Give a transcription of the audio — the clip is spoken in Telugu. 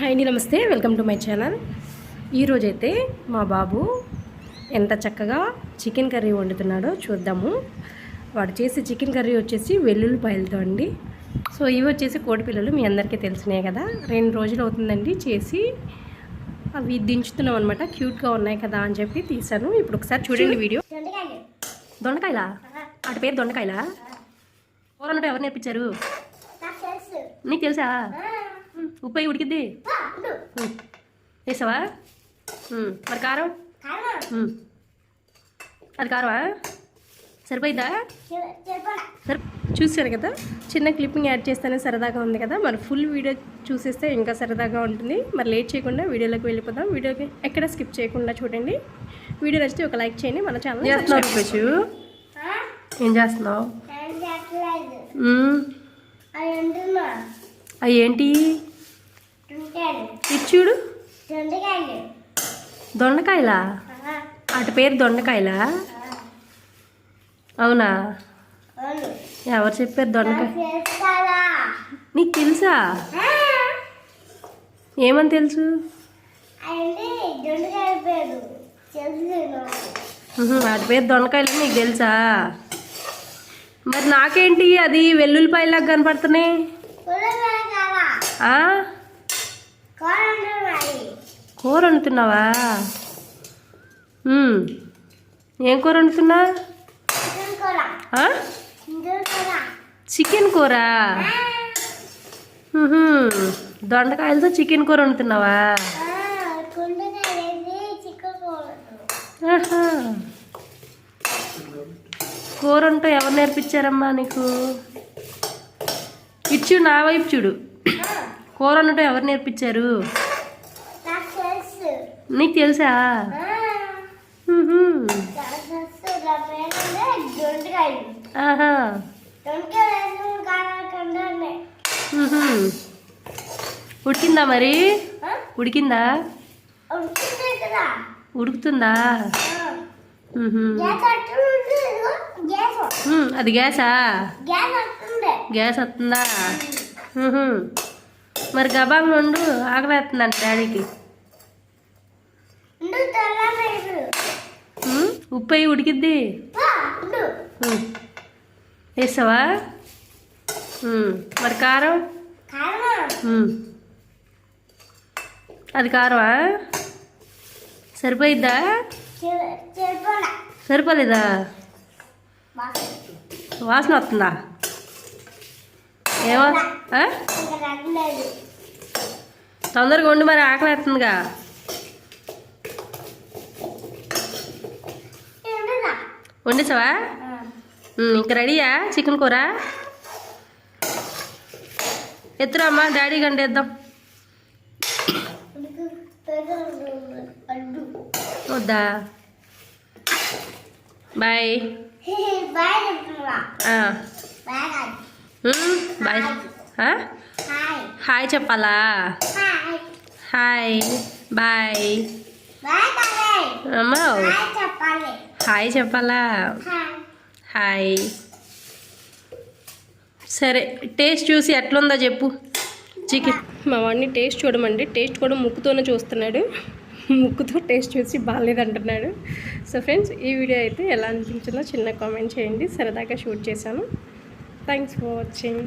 హాయ్ అండి నమస్తే. Welcome to my channel. ఈరోజైతే మా బాబు ఎంత చక్కగా చికెన్ కర్రీ వండుతున్నాడో చూద్దాము. వాడు చేసే చికెన్ కర్రీ వచ్చేసి వెల్లుల్లిపాయలతో అండి. సో ఇవి వచ్చేసి కోడి పిల్లలు మీ అందరికీ తెలిసినాయి కదా. రెండు రోజులు అవుతుందండి చేసి. అవి దించుతున్నాం అనమాట క్యూట్గా ఉన్నాయి కదా అని చెప్పి తీసాను. ఇప్పుడు ఒకసారి చూడండి వీడియో. దొండకాయలు. వాటి పేరు దొండకాయలా? కూర అంటే ఎవరు నేర్పించారు? నాకు తెలుసు. ఉప్పు అయి ఉడికిద్ది. వేసావా. మరి కారం. అది కారమా? సరిపోయిందా? చె- చెప్పరా సరే చూసారు కదా. చిన్న క్లిప్పింగ్ యాడ్ చేస్తేనే సరదాగా ఉంది కదా. మరి ఫుల్ వీడియో చూసేస్తే ఇంకా సరదాగా ఉంటుంది. మరి లేట్ చేయకుండా వీడియోలోకి వెళ్ళిపోదాం. వీడియోకి ఎక్కడ స్కిప్ చేయకుండా చూడండి. వీడియో నచ్చితే ఒక లైక్ చేయండి. మన ఛానల్? ఏం చేస్తున్నావు? ఏం ఉంటున్నా అవి ఏంటి? దొండకాయలు. ఇచ్చుడు దొండకాయలు అటు పేరు దొండకాయలా? అవునా? ఎవరు చెప్పారు దొండకాయ? నాకు తెలుసు? ఏమని తెలుసు? వాటి పేరు దొండకాయలు నీకు తెలుసా? మరి నాకేంటి అది వెల్లుల్లిపాయలాగా కనపడుతున్నాయి? కూర వండుతున్నావా. ఏం కూర వండుతున్నా? చికెన్ కూర. దొండకాయలతో చికెన్ కూర వండుతున్నావా? కూర వంట ఎవరు నేర్పించారమ్మా నీకు? ఇచ్చు నా వైపు చూడు. కూర వండటం ఎవరు నేర్పించారు? నీకు తెలుసా? ఉడికిందా మరి? ఉడికిందా? ఉడుకుతుందా? అది గ్యాసా? గ్యాస్ వస్తుందా? మరి గబాంగ్ నుండు ఆకలేస్తుందంట డాడీకి ఉండు తెల్లగా ఇప్పుడు ఉమ్, ఉప్పు అయ్యి ఉడికిద్ది ఉండు. ఉమ్, మరి కారం. అది కారమా? సరిపోయిద్దా? సరిపోలేదా? వాసన. వస్తుందా? ఏమో తొందరగా వండి మరి ఆకలి వేస్తుందిగా వండేసావా ఇంక రెడీయా చికెన్ కూర? ఎత్తురా అమ్మా డాడీ అడ్డు వద్దా. బాయ్. బాయ్? హాయ్ చెప్పాలా? హాయ్. బాయ్. అమ్మా. చెప్పాలి. హాయ్ చెప్పాలా? హాయ్. సరే టేస్ట్ చూసి ఎట్లుందో చెప్పు. చికెన్. మా వాడిని టేస్ట్ చూడమండి. టేస్ట్ కూడా ముక్కుతోనే చూస్తున్నాడు. ముక్కుతో టేస్ట్ చూసి బాగాలేదంటున్నాడు. సో ఫ్రెండ్స్ ఈ వీడియో అయితే ఎలా అనిపించిందో చిన్న కామెంట్ చేయండి. సరదాగా షూట్ చేశాను. Thanks for watching